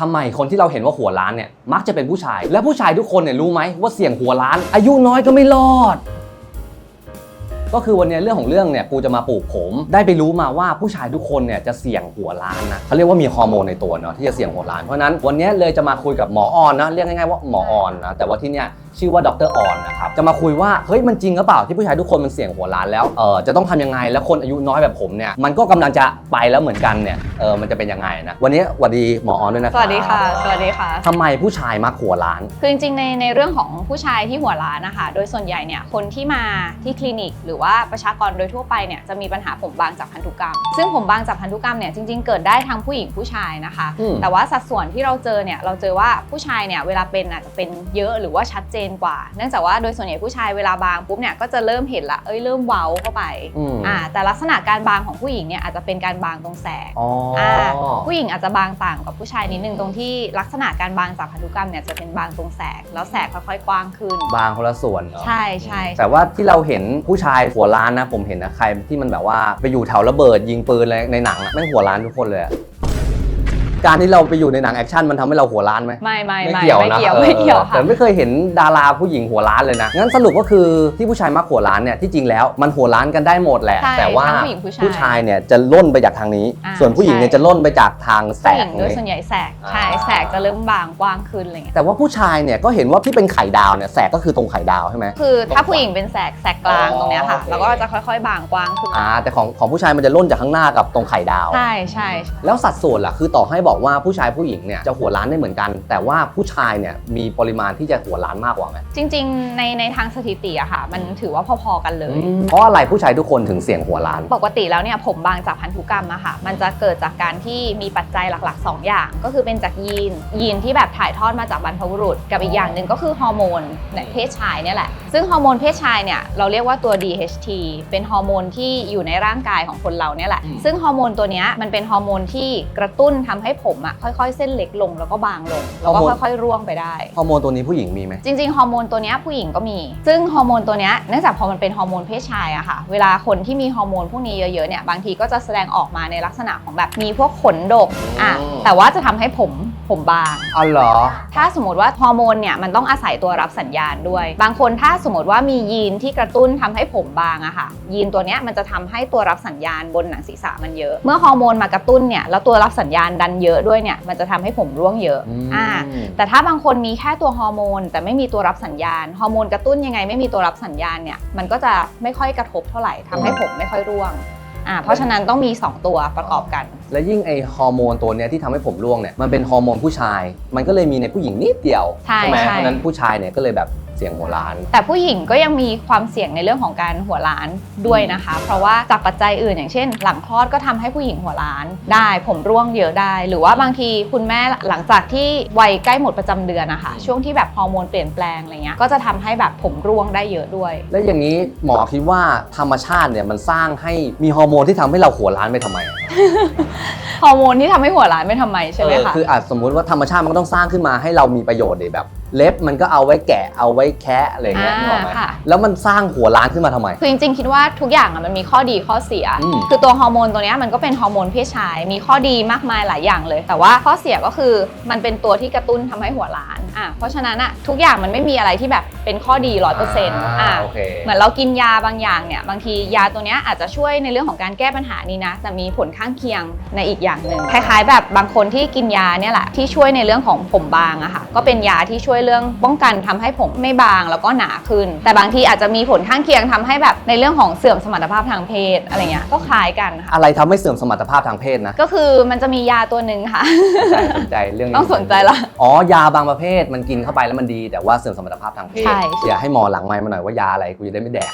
ทำไมคนที่เราเห็นว่าหัวล้านเนี่ยมักจะเป็นผู้ชาย และผู้ชายทุกคนเนี่ยรู้ไหมว่าเสี่ยงหัวล้าน อายุน้อยก็ไม่รอด ก็คือวันเนี้ยเรื่องของเรื่องเนี่ยกูจะมาปลูกผม ได้ไปรู้มาว่าผู้ชายทุกคนเนี่ยจะเสี่ยงหัวล้านนะเขาเรียกว่ามีฮอร์โมนในตัวเนาะที่จะเสี่ยงหัวล้านเพราะฉะนั้นวันเนี้ยเลยจะมาคุยกับหมอออนนะเรียกง่ายๆว่าหมอออนนะแต่ว่าที่เนี่ยชื่อว่าดรออนนะครับจะมาคุยว่าเฮ้ยมันจริงหรือเปล่าที่ผู้ชายทุกคนมันเสี่ยงหัวล้านแล้วเออจะต้องทำยังไงแล้วคนอายุน้อยแบบผมเนี่ยมันก็กำลังจะไปแล้วเหมือนกันเนี่ยเออมันจะเป็นยังไงนะวันนี้สวัสดีหมอออนด้วยนะคสรับวัสดีค่ะสวัสดีค่ะทำไมผู้ชายมักหัวล้านคือจริงๆในในเรื่องของผู้ชายที่หัวล้านนะคะโดยส่วนใหญ่เนี่ยคนที่มาที่คลินิก หรือว่าประชากรโดยทั่วไปเนี่ยจะมีปัญหาผมบางจากพันธุกรรม ซึ่งผมบางจากพันธุกรรมเนี่ยจริง ๆ เกิดได้ทั้งผู้หญิงผู้ชายนะคะอืมแต่ว่าสัดส่วนที่เราเจอเนี่ยเราเจอว่าผู้ชายเนี่ยเวลาเป็นอาจจะเป็นเยอะหรือว่าชัดเจนกว่า เนื่องจากว่าโดยส่วนใหญ่ผู้ชายเวลาบางปุ๊บเนี่ยก็จะเริ่มเห็นละเอ้ยเริ่มเว้าเข้าไปอืมอ่าแต่ลักษณะการบางของผู้หญิงเนี่ยอาจจะเป็นการบางตรงแสกอ๋อออ่าผู้หญิงอาจจะบางต่างกับผู้ชายนิดนึงตรงที่ลักษณะการบางจากพันธุกรรมเนี่ยจะเป็นบางตรงแสกแล้วแสกค่อยๆกว้างขึ้น บางคนละส่วนเนาะใช่ใช่แต่ว่าที่เราเห็นผู้ชายหัวล้านนะผมเห็นนะใครที่มันแบบว่าไปอยู่แถวระเบิดยิงปืนอะไรในหนังอะแม่งหัวล้านทุกคนเลยอะ การที่เราไปอยู่ในหนังแอคชั่นมันทำให้เราหัวล้านไหม ไม่ไม่ไม่ไม่เกี่ยวไม่นะเกี่ยวออไม่เกี่ยวค่ะ แต่ไม่เคยเห็นดาราผู้หญิงหัวล้านเลยนะ งั้นสรุปก็คือที่ผู้ชายมักหัวล้านเนี่ยที่จริงแล้วมันหัวล้านกันได้หมดแหละ ใช่แต่ว่าทั้งผู้หญิงผู้ชายผู้ชายเนี่ยจะล่นไปจากทางนี้ อ่าส่วนผู้หญิงเนี่ยใช่ จะล่นไปจากทางแสผู้หญิกงโดยนี่ส่วนใหญ่แสกใช่อ่าแสกจะเริ่มบางกว้างขึ้นอะไรเงี้ยแต่ว่าผู้ชายเนี่ยก็เห็นว่าที่เป็นไข่ดาวเนี่ยแสกก็คือตรงไข่ดาวใช่ไหม คือถ้าผู้หญิงเป็นแสกแสกกลางอ๋อตรงเนี้ยค่ะโอเคแล้วก็จะค่อยๆ บางกว้างขึ้นอ่าแต่ของของผู้ชายมันจะล่นจากข้างหน้ากับตรงไข่ดาว ใช่ใช่ใช่ แล้วสัดส่วนล่ะคือต่อให้บอกว่าผู้ชายผู้หญิงเนี่ยจะหัวล้านได้เหมือนกัน แต่ว่าผู้ชายเนี่ยมีปริมาณที่จะหัวล้านมากกว่าไหมจริง ๆ ในในทางสถิติอะค่ะ มันถือว่าพอๆกันเลย เพราะอะไรผู้ชายทุกคนถึงเสี่ยงหัวล้าน ปกติแล้วเนี่ยผมบางจากพันธุกรรมอะค่ะ มันจะเกิดจากการที่มีปัจจัยหลักๆ 2 อย่าง ก็คือเป็นจากยีน ยีนที่แบบถ่ายทอดมาจากบรรพบุรุษ กับอีกอย่างหนึ่งก็คือฮอร์โมนในเพศชายเนี่ยแหละ ซึ่งฮอร์โมนเพศชายเนี่ยเราเรียกว่าตัว DHT เป็นฮอร์โมนที่อยู่ในร่างกายของคนเราเนี่ยแหละอืมซึ่งฮอร์โมนตัวเนี้ยมันเป็นฮอร์โมนที่กระตุ้นทำให้ผมอะค่อยๆ เส้นเล็กลงแล้วก็บางลง แล้วก็ค่อยๆ ร่วงไปได้ ฮอร์โมนตัวนี้ผู้หญิงมีไหม จริงๆ ฮอร์โมนตัวเนี้ยผู้หญิงก็มี ซึ่งฮอร์โมนตัวเนี้ยเนื่องจากพอมันเป็นฮอร์โมนเพศชายอะค่ะ เวลาคนที่มีฮอร์โมนพวกนี้เยอะๆเนี่ย บางทีก็จะแสดงออกมาในลักษณะของแบบมีพวกขนดก อะอืมแต่ว่าจะทำให้ผม ผมบาง อ๋อเหรอ ถ้าสมมติว่าฮอร์โมนเนี่ยมันต้องอาศัยตัวรับสัญญาณด้วย บางคนถ้าสมมติว่ามียีนที่กระตุ้นทำให้ผมบางอะค่ะ ยีนตัวเนี้ยมันจะทำให้ตัวรับสัญญาณบนหนังศีรษะมันเยอะ เมื่อฮอร์โมนมากระตุ้นเนี่ยแล้วตัวรับสัญญาณดันเยอะด้วยเนี่ยมันจะทำให้ผมร่วงเยอะอืมอ่าแต่ถ้าบางคนมีแค่ตัวฮอร์โมนแต่ไม่มีตัวรับสัญญาณฮอร์โมนกระตุ้นยังไงไม่มีตัวรับสัญญาณเนี่ยมันก็จะไม่ค่อยกระทบเท่าไหร่ทำให้ผมไม่ค่อยร่วงอ่าเพราะฉะนั้นต้องมี 2 ตัวประกอบกัน และยิ่งไอฮอร์โมนตัวเนี้ยที่ทำให้ผมร่วงเนี่ยมันเป็นฮอร์โมนผู้ชาย มันก็เลยมีในผู้หญิงนิดเดียวใช่ไหมใช่ เพราะฉะนั้นผู้ชายเนี่ยก็เลยแบบเสี่ยงหัวล้าน แต่ผู้หญิงก็ยังมีความเสี่ยงในเรื่องของการหัวล้านด้วยนะคะ เพราะว่าจากปัจจัยอื่นอย่างเช่น หลังคลอดก็ทำให้ผู้หญิงหัวล้านได้ ผมร่วงเยอะได้ หรือว่าบางทีคุณแม่หลังจากที่วัยใกล้หมดประจำเดือนนะคะช่วงที่แบบฮอร์โมนเปลี่ยนแปลงอะไรเงี้ยก็จะทำให้แบบผมร่วงได้เยอะด้วย แล้วอย่างนี้หมอคิดว่าธรรมชาติเนี่ยมันสร้างให้มีฮอร์โมนที่ทำให้เราหัวล้านไปทำไมฮอร์โมนที่ทำให้หัวร้านไม่ทำไมใช่ไหมเออคะ คืออาจสมมุติว่าธรรมชาติมันก็ต้องสร้างขึ้นมาให้เรามีประโยชน์เลยแบบ เล็บมันก็เอาไว้แกะเอาไว้แคะอะไรอย่างเงี้ยอ่านึกออกไหมค่ะแล้วมันสร้างหัวล้านขึ้นมาทำไม คือจริงๆ คิดว่าทุกอย่างอะมันมีข้อดีข้อเสียอืมคือตัวฮอร์โมนตัวเนี้ยมันก็เป็นฮอร์โมนเพศชาย มีข้อดีมากมายหลายอย่างเลย แต่ว่าข้อเสียก็คือมันเป็นตัวที่กระตุ้นทำให้หัวล้านอะเพราะฉะนั้นอะทุกอย่างมันไม่มีอะไรที่แบบเป็นข้อดีร้อยเปอร์เซ็นต์อ่าอะโอเคเหมือนเรากินยาบางอย่างเนี่ยบางทียาตัวเนี้ยอาจจะช่วยในเรื่องของการแก้ปัญหานี้นะแต่มีผลข้างเคียงในอีกอย่างหนึ่งคล้าย ๆ แบบบางคนที่กินยาเนี่ยแหละที่ช่วยในเรื่องของผมบางอะค่ะก็เป็นยาที่ช่วยเรื่องป้องกันทำให้ผมไม่บางแล้วก็หนาขึ้น แต่บางทีอาจจะมีผลข้างเคียงทำให้แบบในเรื่องของเสื่อมสมรรถภาพทางเพศอะไรเงี้ยก็คล้ายกันค่ะอะไรทำให้เสื่อมสมรรถภาพทางเพศนะก็คือมันจะมียาตัวหนึ่งค่ะสนใจสนใจเรื่องนี้ต้องสนใจละอ๋อยาบางประเภทมันกินเข้าไปแล้วมันดีแต่ว่าเสื่อมสมรรถภาพทางเพศใช่อย่าให้หมอหลังไมค์มาหน่อยว่ายาอะไรกูจะได้ไม่แดก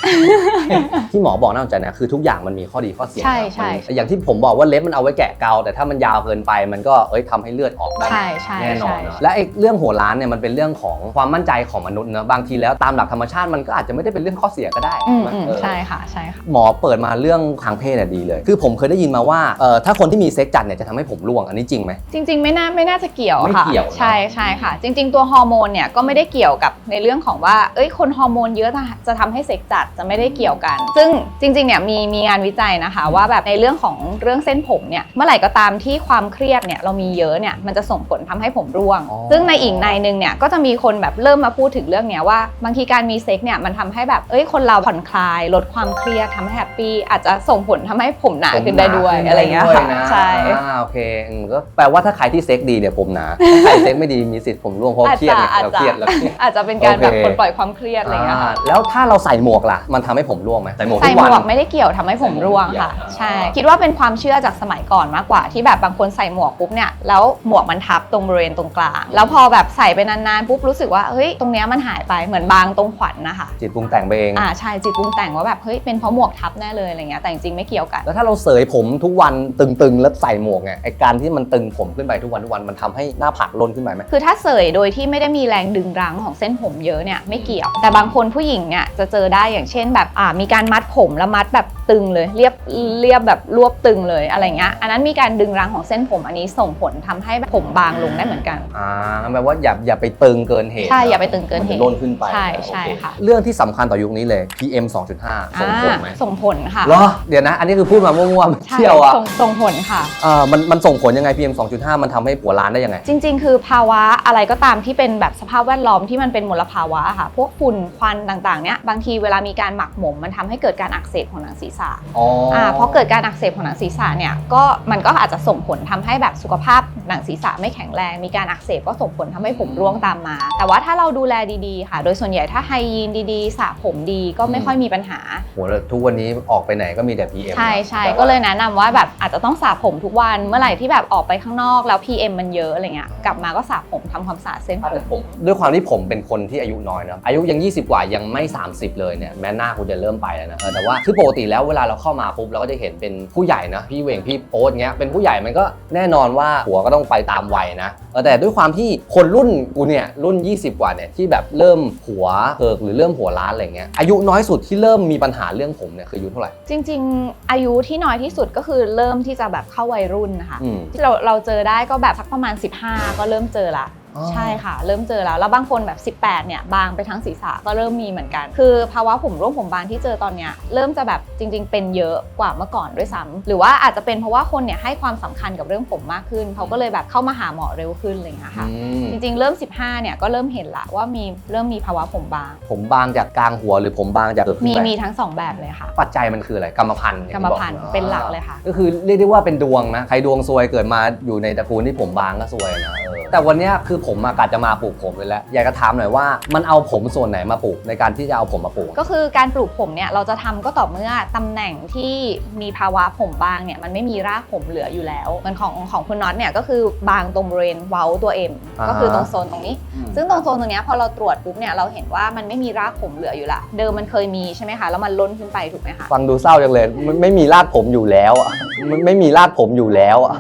ที่หมอบอกน่าสนใจนะคือทุกอย่างมันมีข้อดีข้อเสียใช่ใช่มันอย่างที่ผมบอกว่าเล็บมันเอาไว้แกะเกาแต่ถ้ามันยาวเกินไปมันก็เอ้ยทำให้เลือดออกได้ใช่ใช่แน่นอนใช่เนอะและไอ้เรื่องหัวล้านเนี่ยมันเป็นเรื่องของความมั่นใจของมนุษย์เนอะบางทีแล้วตามหลักธรรมชาติมันก็อาจจะไม่ได้เป็นเรื่องข้อเสียก็ได้อืมใช่ไหมอืมเออ ใช่ค่ะใช่ค่ะ หมอเปิดมาเรื่องทางเพศเนี่ยดีเลย คือผมเคยได้ยินมาว่าเอ่อถ้าคนที่มีเซ็กจัดเนี่ยจะทำให้ผมร่วง อันนี้จริงไหม จริงๆ ไม่น่าไม่น่าจะเกี่ยวไม่ค่ะเกี่ยวเนอะใช่ใช่ค่ะ จริง ๆ ตัวฮอร์โมนเนี่ยก็ไม่ได้เกี่ยวกับในเรื่องของว่า เอ้ยคนฮอร์โมนเยอะจะจะทำให้เซ็กจัดจะไม่ได้เกี่ยวกัน ซึ่งจริงๆเนี่ยมีมีงานวิจัยนะคะ ว่าแบบในเรื่องของเรื่องเส้นผมเนี่ยเมื่อไหร่ก็ตามที่ความเครียดเนี่ยเรามีเยอะเนี่ยมันจะส่งผลทำให้ผมร่วง อ๋อ ซึ่งในอีกในหนึ่งเนี่ยก็จะมีคนแบบเริ่มมาพูดถึงเรื่องเนี้ยว่า บางทีการมีเซ็กเนี่ยมันทำให้แบบเอ้ยคนเราผ่อนคลาย ลดความเครียดทำให้แฮปปี้อาจจะส่งผลทำให้ผมหนาขึ้นได้ด้วยอะไรอย่างเงี้ยผมหนาค่ะขึ้นได้ด้วยนะใช่อ่าโอเคอืมก็แปลว่าถ้าใครที่เซ็กดีเนี่ยผมหนาถ้าใครเซ็กไม่ดีมีสิทธิ์ผมร่วงเพราะเครียดไงอาจเราจะเครียดเราเครียดอาจจะเป็นการแบบโอเคปลดปล่อยความเครียดอะไรอย่างเงี้ยค่ะอ่าแล้วถ้าเราใส่หมวกล่ะมันทำให้ผมร่วงไหมใส่หมวกใส่ทุกหมวันวกไม่ได้เกี่ยวทำให้ผมร่วงค่ะ ใช่คิดว่าเป็นความเชื่อจากสมัยก่อนมากกว่าที่แบบบางคนใส่หมวกปุ๊บเนี่ยแล้วหมวกมันทับตรงบริเวณตรงกลางแล้วพอแบบใส่ไปนานๆปุ๊บรู้สึกว่าเฮ้ยตรงเนี้ยมันหายไปเหมือนบางตรงขวัญนะคะจิตปรุงแต่งไปเองอ่าใช่จิตปรุงแต่งว่าแบบเฮ้ยเป็นเพราะหมวกทับแน่เลยอะไรเงี้ยแต่จริงๆไม่เกี่ยวกัน แล้วถ้าเราเสยผมทุกวันตึงๆ แล้วใส่หมวกเนี่ยไอการที่มันตึงผมขึ้นไปทุกวันทุกวันมันทำให้หน้าผากล้นขึ้นไปไหมคือถ้าเสยโดยที่ไม่ได้มีแรงดึงรั้งของเส้นผมเยอะเนี่ยไม่เกี่ยว แต่บางคนผู้หญิงเนี่ยจะเจอได้อย่างเช่น แบบอ่ามีการมัดผมแล้วมัดแบบตึงเลยเรียบเรียบแบบรวบตึงเลยอะไรเงี้ยอันนั้นมีการดึงรั้งของเส้นผมอันนี้ส่งผลทำให้ผมบางลงได้เหมือนกันอ่าแปลว่าอย่าอย่าไปตึงเกินเหตุใช่อย่าไปตึงเกินเหตุมัจะล้นขึ้นไปใช่โอเใช่ค่ะ เรื่องที่สำคัญต่อยุคนี้เลย PM 2.5 ส่งผลไหมอ่าส่งผลค่ะเหรอเดี๋ยวนะ อันนี้คือพูดมามั่วๆไม่ใช่เที่ยวอะส่งส่งผลค่ะ เอ่ามันมันส่งผลยังไง PM 2.5 มันทำให้หัวล้านได้ยังไง จริง ๆ คือภาวะอะไรก็ตามที่เป็นแบบสภาพแวดล้อมที่มันเป็นมลภาวะค่ะ พวกฝุ่นควันต่างๆ เนี้ยบางทีเวลามีการหมักหมมมันทำให้เกิดการอักเสบของหนังศีรษะอ๋ออ่าพอเกิดการอักเสบของหนังศีรษะเนี่ยก็มันก็อาจจะส่งผลทำให้แบบสุขภาพหนังศีรษะไม่แข็งแรง มีการอักเสบก็ส่งผลทำให้ผมร่วงตามมาแต่ว่าถ้าเราดูแลดีๆ ค่ะ โดยส่วนใหญ่ถ้าไฮยีนดีๆสระผมดีก็ไม่ค่อยมีปัญหาโหแล้วทุกวันนี้ออกไปไหนก็มีแต่ PM ใช่ใช่แต่ว่าก็เลยแนะนำว่าแบบอาจจะต้องสระผมทุกวันเมื่อไหร่ที่แบบออกไปข้างนอกแล้ว PM มันเยอะอะไรเงี้ยกลับมาก็สระผมทำความสะอาดเส้นผมผมด้วยความที่ผมเป็นคนที่อายุน้อยนะอายุยัง 20 กว่ายังไม่ 30 เลยเนี่ยแม้หน้าคุณจะเริ่มไปแล้วนะเออแต่ว่าคือปกติแล้วเวลาเราเข้ามาปุ๊บเราก็จะเห็นเป็นผู้ใหญ่นะพี่เวงพี่โป๊ตเงี้ยเป็นผู้ใหญ่มันก็แน่นอนว่าหัวก็ต้องไปตามวัยนะเออแต่ด้วยความที่คนรุ่นกูเนี่ยรุ่น 20 กว่าเนี่ยที่แบบเริ่มหัวเพิกหรือเริ่มหัวล้านอะไรเงี้ยอายุน้อยสุดที่เริ่มมีปัญหาเรื่องผมเนี่ยคืออายุเท่าไหร่ จริง ๆ อายุที่น้อยที่สุดก็คือเริ่มที่จะแบบเข้าวัยรุ่นนะคะอืม ที่เราเราเจอได้ก็แบบสักประมาณ 15 ก็เริ่มเจอละอ๋อ ใช่ค่ะ เริ่มเจอแล้ว แล้วบางคนแบบ 18 เนี่ย บางไปทั้งศีรษะก็เริ่มมีเหมือนกัน คือภาวะผมร่วงผมบางที่เจอตอนเนี้ยเริ่มจะแบบจริง ๆ เป็นเยอะกว่าเมื่อก่อนด้วยซ้ำหรือว่าอาจจะเป็นเพราะว่าคนเนี่ยให้ความสำคัญกับเรื่องผมมากขึ้นเขาก็เลยแบบเข้ามาหาหมอเร็วขึ้นอะไรอย่างเงี้ยค่ะอืมจริง ๆ เริ่ม 15 เนี่ยก็เริ่มเห็นละว่ามีเริ่มมีภาวะผมบาง ผมบางจากกลางหัวหรือผมบางจากเกิดขึ้นมีไปมีทั้งสองแบบเลยค่ะ ปัจจัยมันคืออะไรกรรมพันธุ์อย่กรงรมที่บอกพันธุ์อ่าเป็นหลักเลยค่ะ ก็คือเรียกได้ว่าเป็นดวงนะใครดวงซวยเกิดมาอยู่ในตระกูลที่ผมบางก็ซวยนะเออแต่วันเนี้ยคือผมมากะจะมาปลูกผมเลยแล้วอยากจะถามหน่อยว่ามันเอาผมส่วนไหนมาปลูกในการที่จะเอาผมมาปลูก ก็คือการปลูกผมเนี่ยเราจะทำก็ต่อเมื่อตำแหน่งที่มีภาวะผมบางเนี่ยมันไม่มีรากผมเหลืออยู่แล้วเหมันของของคุณน็อตเนี่ยก็คือบางตรงบริเวณเว้าตัวเอ็มอ่าฮะก็คือตรงโซนตรงนี้ ซึ่งตรงโซนตรงเนี้ยพอเราตรวจปุ๊บเนี่ยเราเห็นว่ามันไม่มีรากผมเหลืออยู่ละเดิมมันเคยมีใช่ไหมคะแล้วมันล้นขึ้นไปถูกไหมคะ ฟังดูเศร้าจังเลยมันไม่มีรากผมอยู่แล้วอะมันไม่มีรากผมอยู่แล้วอะ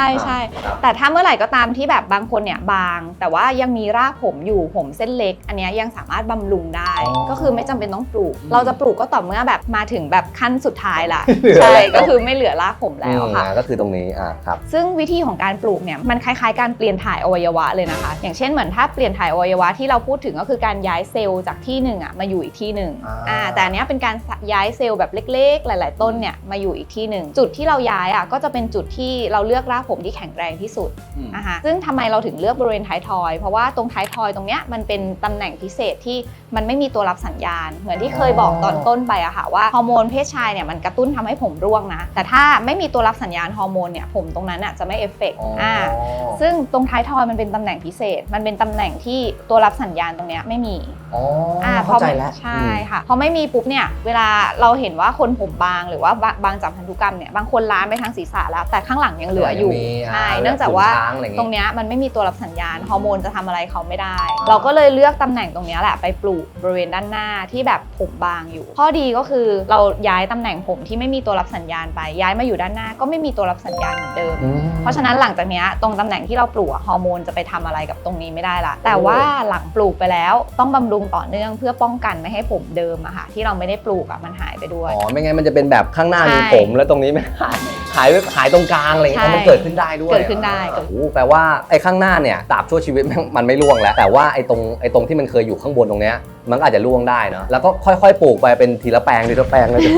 ใช่ใช่แต่ถ้าเมื่อไหร่ก็ตามที่แบบบางคนเนี่ยบาง แต่ว่ายังมีรากผมอยู่ผมเส้นเล็ก อันเนี้ยยังสามารถบำรุงได้ อ๋อก็คือไม่จำเป็นต้องปลูก เราจะปลูกก็ต่อเมื่อแบบมาถึงแบบขั้นสุดท้ายละเหลือใช่แล้ว ก็คือไม่เหลือรากผมแล้วค่ะ อืมก็คือตรงนี้อะครับ ซึ่งวิธีของการปลูกเนี่ยมันคล้ายๆ การเปลี่ยนถ่ายอวัยวะเลยนะคะ อย่างเช่นเหมือนถ้าเปลี่ยนถ่ายอวัยวะที่เราพูดถึงก็คือการย้ายเซลล์จากที่หนึ่งอะมาอยู่อีกที่หนึ่งอ่า อ่าแต่อันเนี้ยเป็นการย้ายเซลล์แบบเล็ก ๆ หลาย ๆ ต้นเนี่ยมาอยู่อีกที่หนึ่งจุดที่เราย้ายอะก็จะเป็นจุดที่เราเลือกรากผมที่แข็งแรงที่สุดนะคะซึ่งทำไมเราถึงเลือกบริเวณท้ายทอย เพราะว่าตรงท้ายทอยตรงเนี้ยมันเป็นตำแหน่งพิเศษที่มันไม่มีตัวรับสัญญาณ เหมือนที่เคยบอกตอนต้นไปอะค่ะว่าฮอร์โมนเพศชายเนี่ยมันกระตุ้นทำให้ผมร่วงนะ แต่ถ้าไม่มีตัวรับสัญญาณฮอร์โมนเนี่ยผมตรงนั้นอะจะไม่เอฟเฟกต์อ๋ออ่อ่าซึ่งตรงท้ายทอยมันเป็นตำแหน่งพิเศษ มันเป็นตำแหน่งที่ตัวรับสัญญาณตรงเนี้ยไม่มีอ๋ออ่าเข้าใจแล้วใช่ค่ะพอไม่มีปุ๊บเนี่ยเวลาเราเห็นว่าคนผมบางหรือว่าบางบางจากพันธุกรรมเนี่ยบางคนล้านไปทางศีรษะแล้วแต่ข้างหลังยังเหลืออยู่ลูกมีใช่อ่าเนื่องจากว่าขุนช้างอะไรอย่างงี้ตรงเนี้ยมันไม่มีตัวรับสัญญาณฮอร์โมนจะทำอะไรเขาไม่ได้ เราก็เลยเลือกตำแหน่งตรงเนี้ยแหละไปปลูกบริเวณด้านหน้าที่แบบผมบางอยู่ ข้อดีก็คือเราย้ายตำแหน่งผมที่ไม่มีตัวรับสัญญาณไปย้ายมาอยู่ด้านหน้า ก็ไม่มีตัวรับสัญญาณเหมือนเดิมอืมเพราะฉะนั้นหลังจากเนี้ยตรงตำแหน่งที่เราปลูกอะฮอร์โมนจะไปทำอะไรกับตรงนี้ไม่ได้ละแต่ว่าหลังปลูกไปแล้วต้องบำรุงต่อเนื่องเพื่อป้องกันไม่ให้ผมเดิมอะค่ะที่เราไม่ได้ปลูกอะมันหายไปด้วยอ๋อไม่งั้นมันจะเป็นแบบข้างหน้าใช่มีผมแล้วตรงนี้ไม่หาย หายไปหายตรงกลางอะไรอย่างเงี้ยใช่มันเกิดขึ้นได้ด้วยเกิดขึ้นได้โอ้โหแปลว่าไอ้ข้างหน้าเนี่ยตราบชั่วชีวิตมันไม่ร่วงแล้ว แต่ว่าไอ้ตรงไอ้ตรงที่มันเคยอยู่ข้างบนตรงเนี้ยมันก็อาจจะร่วงได้เนาะแล้วก็ค่อยๆ ปลูกไปเป็นทีละแปลงทีละแปลงแล้วจะ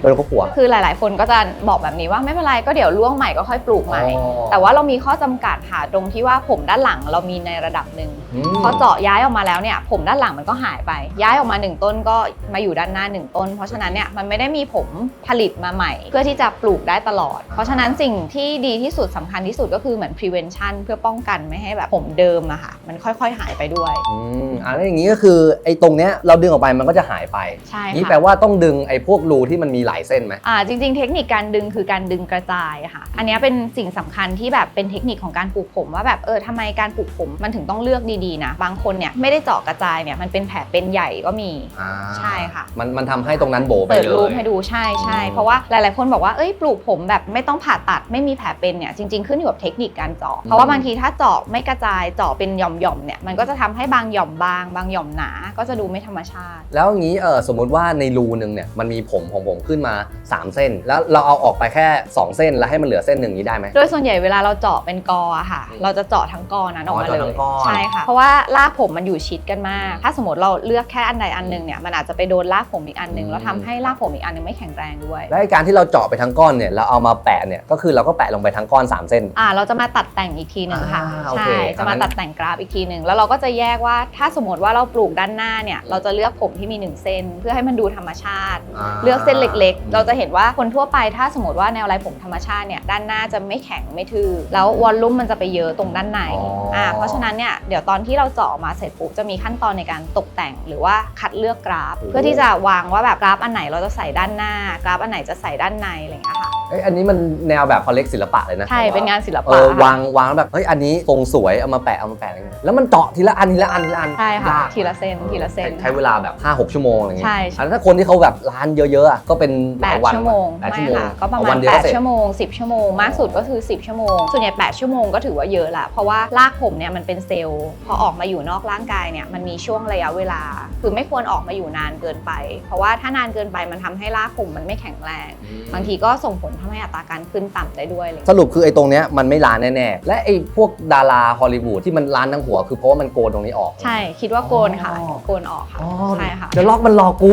โดนเขาปวดคือหลาย ๆ คนก็จะบอกแบบนี้ว่าไม่เป็นไรก็เดี๋ยวร่วงใหม่ก็ค่อยปลูกใหม่ อ๋อแต่ว่าเรามีข้อจำกัดค่ะตรงที่ว่าผมด้านหลังเรามีในระดับหนึ่งมพอเจาะย้ายออกมาแล้วเนี่ย ผมด้านหลังมันก็หายไป ย้ายออกมาหนึ่งต้นก็มาอยู่ด้านหน้าหนึ่งต้น เพราะฉะนั้นเนี่ยมันไม่ได้มีผมผลิตมาใหม่ เพื่อที่จะปลูกได้ตลอด เพราะฉะนั้นสิ่งที่ดีที่สุดสำคัญที่สุดก็คือเหมือน prevention เพื่อป้องกันไม่ให้แบบผมเดิมอะค่ะมันค่อย ๆ หายไปด้วย อืมอ่าแล้วอย่างนี้ก็คือไอ้ตรงเนี้ยเราดึงออกไปมันก็จะหายไปใช่นี่ค่ะแปลว่าต้องดึงไอ้พวกรูที่มันมีหลายเส้นไหม อ่าจริง ๆ เทคนิคการดึงคือการดึงกระจายค่ะ อันเนี้ยเป็นสิ่งสำคัญที่แบบเป็นเทคนิคของการปลูกผมว่าแบบเออทำไมการปลูกผมมันถึงต้องเลือกดีๆนะบางคนเนี่ยไม่ได้เจาะกระจายเนี่ยมันเป็นแผลเป็นใหญ่ก็มี อ่าใช่ค่ะ มันมันทำให้ตรงนั้นโบไปเปิดเลรูปยให้ดูใช่ใช่อืม เพราะว่าหลาย ๆ คนบอกว่าเอ้ยปลูกผมแบบไม่ต้องผ่าตัดไม่มีแผลเป็นเนี่ยจริง ๆ ขึ้นอยู่กับเทคนิคการเจาะเพราะว่าบางทีถ้าเจาะไม่กระจายเจาะเป็นหย่อมๆเนี่ยมันก็จะทำให้บางหย่อมบาง บางหย่อมหนาก็จะดูไม่ธรรมชาติ แล้วอย่างนี้เออสมมุติว่าในรูหนึ่งเนี่ยมันมีผมของผมขึ้นมา 3 เส้น แล้วเราเอาออกไปแค่ 2 เส้นแล้วให้มันเหลือเส้นหนึ่งนี้ได้ไหม โดยส่วนใหญ่เวลาเราเจาะเป็นกออะค่ะ เราจะเจาะทั้งกอนั้นออกมาอ๋อเลเจาะทั้ยงก้อน ใช่ค่ะ เพราะว่ารากผมมันอยู่ชิดกันมาก ถ้าสมมติเราเลือกแค่อันใดอันหนึ่งเนี่ยมันอาจจะไปโดนรากผมอีกอันหนึ่งแล้วทำให้รากผมอีกอันหนึ่งไม่แข็งแรงด้วย และไอ้การที่เราเจาะไปทั้งก้อนเนี่ยเราเอามาแปะเนี่ยก็คือเราก็แปะลงไปทั้งก้อน 3 เส้น อ่าเราจะมาตัดแต่งอีกทีหนึ่งค่ะอ่าโอเคใช่จะมาตัดแต่งกราฟอีกทีหนึ่งแล้วเราก็จะแยกว่าถ้าสมมติว่าเราปลูกด้านหน้าเนี่ยเราจะเลือกผมที่มีหนึ่งเส้น เพื่อให้มันดูธรรมชาติ เลือกเส้นเล็กๆ เราจะเห็นว่าคนทั่วไปถ้าสมมติว่าแนวไรผมธรรมชาติเนี่ยด้านหน้าจะไม่แข็งไม่ทื่อแล้ววอลลุ่มมันจะไปเยอะตรงด้านในอ๋ออ่่าเพราะฉะนั้นเนี่ยเดี๋ยวตอนที่เราเจาะออกมาเสร็จปุ๊บจะมีขั้นตอนในการตกแต่งหรือว่าคัดเลือกกราฟ เพื่อที่จะวางว่าแบบกราฟอันไหนเราจะใส่ด้านหน้ากราฟอันไหนจะใส่ด้านในอะไรอย่างเงี้ยค่ะเอ้ยอันนี้มันแนวแบบคอลเลกศิลปะเลยนะใช่ เป็นงานศิลเอปะอค่ะวางวางแล้วแบบเฮ้ยอันนี้ทรงสวยเอามาแปะเอามาแปะอะไรเงี้ยแล้วมันเจาะทีละอันทีละอันทีละอันใช่ค่ะ ยากทีละเส้นทีละเส้นใช้เวลาแบบ5-6ชั่วโมงอะไรเงี้ยใช่ใช่แล้วถ้าคนที่เขาแบบร้านเยอะๆอะก็เป็นหแปลายดวันชั่วโมงแปดไม่ชั่วโมงค่ะก็ประเอามาวัณนเดียวแปก็ดเสร็จชั่วโมง10ชั่วโมงมากสุดก็คือ 10 ชั่วโมง ส่วนใหญ่8ชั่วโมงก็ถือว่าเยอะละเพราะว่ารากผมเนี่ยมันเป็นเซลล์พอออกมาอยู่นอกร่างกายเนี่ยมันมีช่วงระยะเวลา คือไม่ควรออกมาอยู่นานเกินไป เพราะว่าถ้านานเกินไปมันทำให้รากผมมันไม่แข็งแรง บางทีก็ส่งผลทำให้อัตราการขึ้นต่ำได้ด้วยเลยสรุปคือไอ้ตรงเนี้ยมันไม่ล้านแน่ๆ และไอ้พวกดาราฮอลลีวูดที่มันล้านทั้งหัว คือเพราะว่ามันโกนตรงนี้ออก ใช่คิดว่าโกนค่ะ อ๋อ โกนออกค่ะใช่ค่ะ เดี๋ยวล็อกมันหลอกกู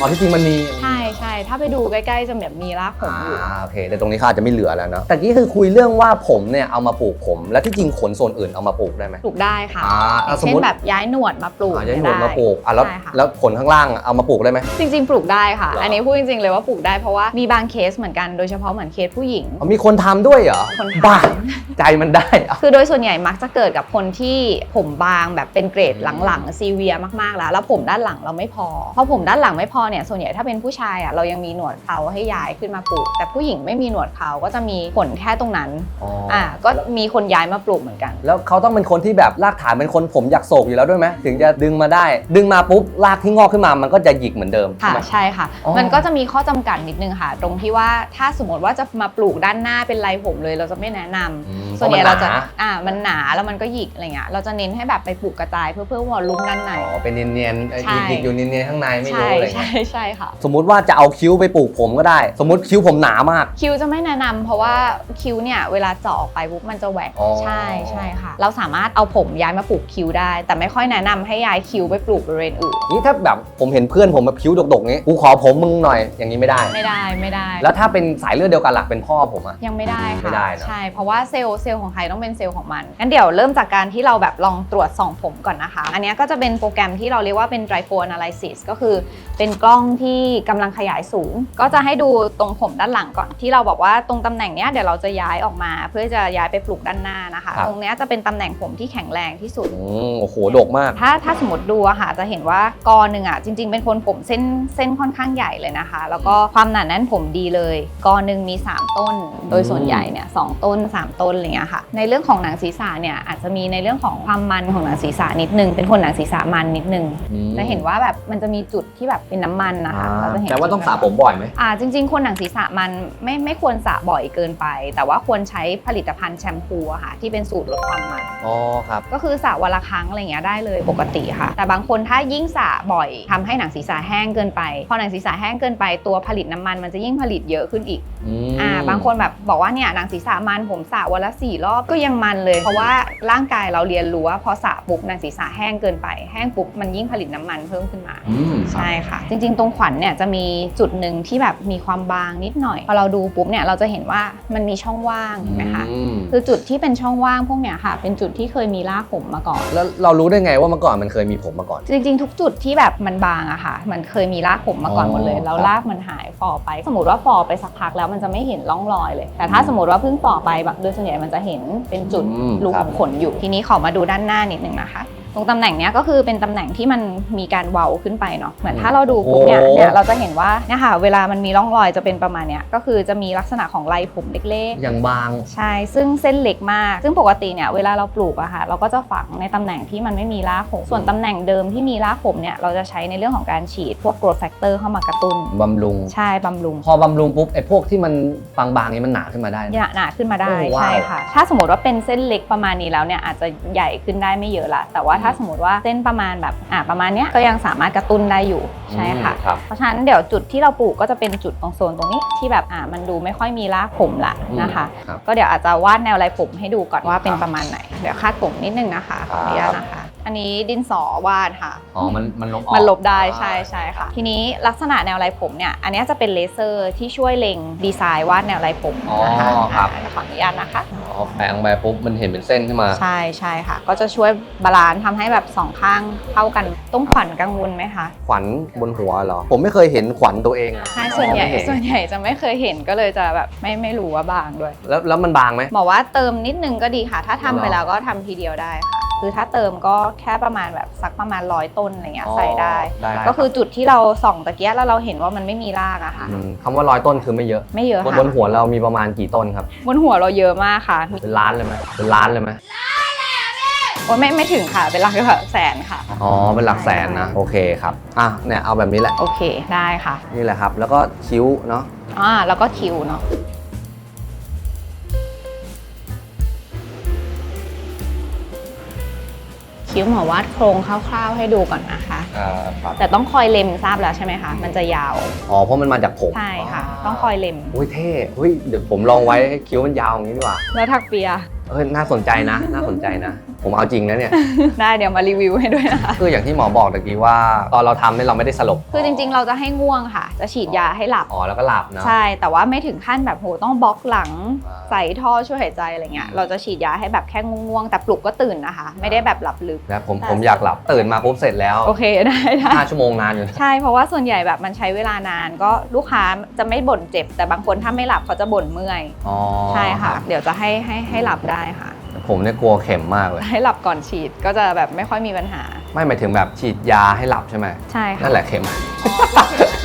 อ๋อที่จริงมันมี ใช่ใช่ ถ้าไปดูใกล้ๆจะแบบมีรากผมอยู่อ่าโอเคแต่ตรงนี้เขาอาจจะไม่เหลือแล้วเนาะแต่กี้คือคุยเรื่องว่าผมเนี่ยเอามาปลูกผม แล้วที่จริงขนส่วนอื่นเอามาปลูกได้ไหมปลูกได้ค่ะอ่าอะสมเช่มุนติแบบย้ายหนวดมาปลูกอ่าจะให้หนวดได้มาปลูกอะแล้วใช่ค่ะแล้วขนข้างล่างอะเอามาปลูกได้ไหมจริง ๆ ปลูกได้ค่ะเหรออัอันนี้พูดจริงๆเลยว่าปลูกได้เพราะว่ามีบางเคสเหมือนกันโดยเฉพาะเหมือนเคสผู้หญิงอ๋อมีคนทำด้วยเหรอคนทำบ้าใจมันได้อะคือโดยส่วนใหญ่มักจะเกิดกับคนที่ผมบางแบบเป็นเกรดหลังๆซีเวียมากๆแล้ว แล้วผมด้านหลังเราไม่พอเพราะผมด้านหลังไม่พอเนี่ยส่วนใหญ่ถ้าเป็นผู้ชายอะเรายังมีหนวดเขาให้ย้ายขึ้นมาปลูก แต่ผู้หญิงไม่มีหนวดเขาก็จะมีขนแค่ตรงนั้นอ๋อออ่าก็มีคนย้ายมาปลูกเหมือนกัน แล้วเขาต้องเป็นคนที่แบบรากฐานเป็นคนผมอยากโศกอยู่แล้วด้วยไหมถึงจะดึงมาได้ ดึงมาปุ๊บรากที่งอกขึ้นมามันก็จะหยิกเหมือนเดิมค่ะใช่ไหม ใช่ค่ะ อ๋อ มันก็จะมีข้อจำกัดนิดนึงค่ะ ตรงที่ว่าถ้าสมมติว่าจะมาปลูกด้านหน้าเป็นไรผมเลย เราจะไม่แนะนำอืมส่วนใหญ่เราจะพมอ่ามันหนาแล้วมันก็หยิกอะไรเงี้ยเราจะเน้นให้แบบไปปลูกกระจายเพื่อเพิ่มวอลลุ่มด้านใน อ๋อเป็นเนียนๆเอ่อใช่ หยิกๆอยู่เนียนๆข้างในไม่ใช่รู้อะไรใช่เงี้ยใช่ค่ะ สมมุติว่าจะเอาคิ้วไปปลูกผมก็ได้ สมมติคิ้วผมหนามาก คิ้วจะไม่แนะนำเพราะว่าคิ้วเนี่ยเวลาเจาะออกไปปุ๊บมันจะแหว่งอ๋อ ใช่ใช่ค่ะ เราสามารถเอาผมย้ายมาปลูกคิ้วได้ แต่ไม่ค่อยแนะนำให้ย้ายคิ้วไปปลูกบริเวณอื่นนี่ถ้าแบบผมเห็นเพื่อนผมแบบคิ้วดกๆงี้กูขอผมมึงหน่อยอย่างนี้ไม่ได้ ไม่ได้ไม่ได้ แล้วถ้าเป็นสายเลือดเดียวกันหลักเป็นพ่อผมอะ ยังไม่ได้ค่ะไม่ได้เนอะ ใช่เพราะว่าเซลล์เซลล์ของใครต้องเป็นเซลล์ของมันงั้นเดี๋ยวเริ่มจากการที่เราแบบลองตรวจส่องผมก่อนนะคะ อันเนี้ยก็จะเป็นโปรแกรมที่เราเรียกว่าเป็น dry flow analysis ก็คือเป็นกล้องที่กำลังขยายสูง ก็จะให้ดูตรงผมด้านหลังก่อนที่เราบอกว่าตรงตำแหน่งเนี้ยเดี๋ยวเราจะย้ายออกมา เพื่อจะย้ายไปปลูกด้านหน้านะคะ ครับ ตรงเนี้ยจะเป็นตำแหน่งผมที่แข็งแรงที่สุด อืมโอ้โหดกมาก ถ้าถ้าสมมติดูอะค่ะจะเห็นว่ากอหนึ่งอะจริง ๆ เป็นคนผมเส้นเส้นค่อนข้างใหญ่เลยนะคะ แล้วก็ความหนาแน่นผมดีเลย กอหนึ่งมี 3 ต้น โดยส่วนใหญ่เนี่ยสองต้น 3 ต้นอะไรเงี้ยค่ะ ในเรื่องของหนังศีรษะเนี่ยอาจจะมีในเรื่องของความมันของหนังศีรษะนิดนึงเป็นคนหนังศีรษะมันนิดนึงอืม จะเห็นว่าแบบมันจะมีจุดที่แบบเป็นน้ำมันนะคะอ่าเราจะเห็นแต่ว่าต้องสระผมบ่อยไหมอ่าจริง ๆ คนหนังศีรษะมันไม่ไม่ควรสระบ่อยเกินไป แต่ว่าควรใช้ผลิตภัณฑ์แชมพูอะค่ะที่เป็นสูตรลดความมัน อ๋อครับ ก็คือสระวันละครั้งอะไรเงี้ยได้เลยปกติค่ะ แต่บางคนถ้ายิ่งสระบ่อยทำให้หนังศีรษะแห้งเกินไป พอหนังศีรษะแห้งเกินไปตัวผลิตน้ำมันมันจะยิ่งผลิตเยอะขึ้นอีก อืมอ่าบางคนแบบบอกว่าเนี่ยหนังศีรษะมันผมสระวันละสี่รอบก็ยังมันเลย เพราะว่าร่างกายเราเรียนรู้ว่าพอสระปุ๊บหนังศีรษะแห้งเกินไป แห้งปุ๊บมันยิ่งผลิตน้ำมันเพิ่มขึ้นมา อืมครับ ใช่ค่ะ จริงๆ ตรงขวัญเนี่ยจะมีจุดหนึ่งที่แบบมีความบางนิดหน่อย พอเราดูปุ๊บเนี่ยเราจะเห็นว่ามันมีช่องว่างเห็นไหมคะอืมคือจุดที่เป็นช่องว่างพวกเนี้ยค่ะ เป็นจุดที่เคยมีรากผมมาก่อน แล้วเรารู้ได้ไงว่าเมื่อก่อนมันเคยมีผมมาก่อน จริงๆ ทุกจุดที่แบบมันบางอะค่ะ มันเคยมีรากผมมาก่อนอ๋อหมดเลยแล้วครับรากมันหายฝ่อไป สมมติว่าฝ่อไปสักพักแล้วมันจะไม่เห็นร่องรอยเลย แต่ถ้าสมมติว่าเพิ่งฝ่อไปแบบโดยส่วนใหญ่มันจะเห็นเป็นจุดอืมรูครัขบองขนอยู่ ทีนี้ขอมาดูด้านหน้านิดนึงนะคะ ตรงตำแหน่งเนี้ยก็คือเป็นตำแหน่งที่มันมีการเว้าขึ้นไปเนาะเหมือนถ้าเราดูปุ๊บเนี่ยโอ้เนี่ยเราจะเห็นว่าเนี่ยค่ะเวลามันมีร่องรอยจะเป็นประมาณเนี้ยก็คือจะมีลักษณะของไรผมเล็กๆ อย่างบาง ใช่ ซึ่งเส้นเล็กมาก ซึ่งปกติเนี่ยเวลาเราปลูกอะค่ะ เราก็จะฝังในตำแหน่งที่มันไม่มีรากผม ส่วนตำแหน่งเดิมที่มีรากผมเนี่ยเราจะใช้ในเรื่องของการฉีดพวก growth factor เข้ามากระตุ้นบำรุง ใช่บำรุง พอบำรุงปุ๊บไอ้พวกที่มันบางๆนี้มันหนาขึ้นมาได้หนาหนาขึ้นมาได้โอ้ว้าว ใช่ค่ะ ถ้าสมมติว่าเป็นเส้นเล็กประมาณนี้แล้วเนี่ยอาจจะใหญ่ขึ้นได้ไม่เยอะละแต่ว่าถ้าสมมติว่าเส้นประมาณแบบอะประมาณเนี้ยก็ยังสามารถกระตุ้นได้อยู่ใช่ค่ะอืมครับ เพราะฉะนั้นเดี๋ยวจุดที่เราปลูกก็จะเป็นจุดตรงโซนตรงนี้ที่แบบอะมันดูไม่ค่อยมีรากผมละนะคะครับก็เดี๋ยวอาจจะวาดแนวลายผมให้ดูก่อนว่าเป็นประมาณไหน เดี๋ยวคาดผมนิดนึงนะคะขออนุญาตนะคะ อันนี้ดินสอวาดค่ะ อ๋อ มันมันลบออกมันลบได้ใช่ใช่ค่ะ ทีนี้ลักษณะแนวลายผมเนี่ย อันนี้จะเป็นเลเซอร์ที่ช่วยเล็งดีไซน์วาดแนวลายผมอ๋อนะคะครับอ่าขออนุญาตนะคะ อ๋อแปลงไปปุ๊บมันเห็นเป็นเส้นขึ้นมา ใช่ใช่ค่ะ ก็จะช่วยบาลานซ์ทำให้แบบสองข้างเท่ากันต้องขวัญกังวลไหมคะ ขวัญบนหัวเหรอ ผมไม่เคยเห็นขวัญตัวเองอะใช่ส่วนใหญ่ไม่เห็ส่วนใหญ่จะไม่เคยเห็นก็เลยจะแบบไม่ไม่รู้ว่าบางด้วยแล้วแล้วมันบางไหม บอกว่าเติมนิดนึงก็ดีค่ะ ถ้าทำไปเหรอแล้วก็ทำทีเดียวได้ค่ะ คือถ้าเติมก็แค่ประมาณแบบสักประมาณร้อยต้นอะไรเงี้ยใส่ได้ ได้ก็คือจุดที่เราส่องตะเกียบแล้วเราเห็นว่ามันไม่มีรากอะค่ะมคำว่าร้อยต้นคือไม่เยอะ ไม่เยอะบนค่ะบนหัวเรามีประมาณกี่ต้นครับ บนหัวเราเยอะมากค่ะเป็นล้านเลยไหมเป็นล้านเลยไหมโอ้ยไม่ไม่ถึงค่ะ เป็นหลักแบบแสนค่ะ อ๋อ เป็นหลักแสนนะ โอเคครับ อะ เนี่ย เอาแบบนี้แหละ โอเคได้ค่ะ นี่แหละครับ แล้วก็คิ้วเนาะ อ่าแล้วก็คิวเนาะ คิ้วหมอวาดโครงคร่าวๆ ให้ดูก่อนนะคะอ่าครับแต่ต้องคอยเล็มทราบแล้วใช่ไหมคะ มันจะยาว อ๋อเพราะมันมาจากผมใช่ค่ะ ต้องคอยเล็มอุ้ยเท่เฮ้ยเดี๋ยวผมลองไว้ให้คิ้วมันยาวอย่างนี้ดีกว่า แล้วถักเปียเฮ้ยน่าสนใจนะ น่าสนใจนะ ผมเอาจริงนะเนี่ย ได้เดี๋ยวมารีวิวให้ด้วยนะคะ คืออย่างที่หมอบอกตะกี้ว่า ตอนเราทำเนี่ยเราไม่ได้สลบ คือจริงๆ เราจะให้ง่วงค่ะ จะฉีดยาให้หลับ อ๋อแล้วก็หลับเนาะใช่ แต่ว่าไม่ถึงขั้นแบบโหต้องบล็อกหลัง อ่า ใส่ท่อช่วยหายใจอะไรเงี้ย เราจะฉีดยาให้แบบแค่ง่วงๆ แต่ปลุกก็ตื่นนะคะ ไม่ได้แบบหลับลึกแล้วผมผมอยากหลับตื่นมาปุ๊บเสร็จแล้วโอเคได้ได้ ห้าชั่วโมงนานอยู่นะใช่ เพราะว่าส่วนใหญ่แบบมันใช้เวลานานก็ลูกค้าจะไม่บ่นเจ็บ แต่บางคนถ้าไม่หลับเขาจะบ่นเมื่อยอ๋อใช่ค่ะ เดี๋ยวจะให้ให้ให้หลับได้ค่ะ ผมเนี่ยกลัวเข็มมากเลย ให้หลับก่อนฉีดก็จะแบบไม่ค่อยมีปัญหา ไม่หมายถึงแบบฉีดยาให้หลับใช่ไหมใช่ค่ะนั่นแหละเข็ม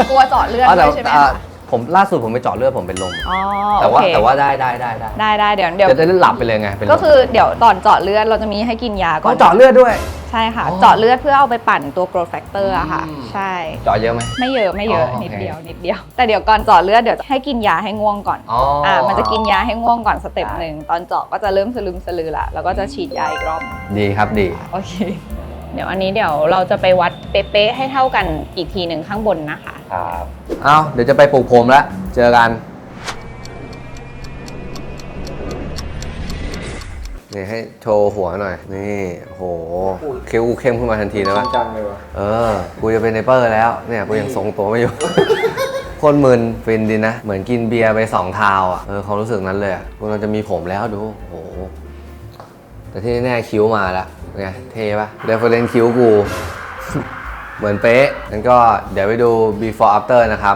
กลัวเจาะเลือดอ๋อแต่ด้วยใช่ไหมอ่าคะ ผมล่าสุดผมไปเจาะเลือดผมเป็นลม อ๋อแต่โอว่าเคแต่ว่าได้ได้ได้ได้ได้ได้เดี๋ยวเดี๋ยว จะได้หลับไปเลยไงเป็นลมก็คือเดี๋ยวตอนเจาะเลือดเราจะมีให้กินยาก่ก็อนเจาะเลือดด้วย ใช่ค่ะ อ๋อเจาะเลือดเพื่อเอาไปปั่นตัว growth factor อะค่ะ อืม ใช่ เจาะเยอะไหม ไม่เยอะไม่เยอะอ๋อโอเคนิดเดียวนิดเดียว แต่เดี๋ยวก่อนเจาะเลือดเดี๋ยวให้กินยาให้ง่วงก่อนอ๋ออ่อ่ามันจะกินยาให้ง่วงก่อนสเต็ปได้หนึ่งตอนเจาะก็จะเริ่มสลึมสลือละแล้วก็จะฉีดยาอีกรอบดีครับดี โอเค เดี๋ยวอันนี้เดี๋ยวเราจะไปวัดเป๊ะๆให้เท่ากันอีกทีหนึ่งข้างบนนะคะ ครับเอาเดี๋ยวจะไปปลูกผมแล้วเจอกันนี่ให้โชว์หัวหน่อย นี่โหคิ้วกูเข้มขึ้นมาทันทีนะวะจังเลยวะเออ กูจะเป็นไนเปอร์แล้ว เนี่ยกูยังทรงตัวไม่อยู่โคตรมึนฟินดีนะ เหมือนกินเบียร์ไปสองทาวอะ เออความรู้สึกนั้นเลยอะกูเราจะมีผมแล้วดูโอ้โห แต่ที่แน่คิ้วมาแล้วไงเท่ปะเรฟเฟรนคิ้วกู เหมือนเป๊ะงั้นก็เดี๋ยวไปดู before after นะครับ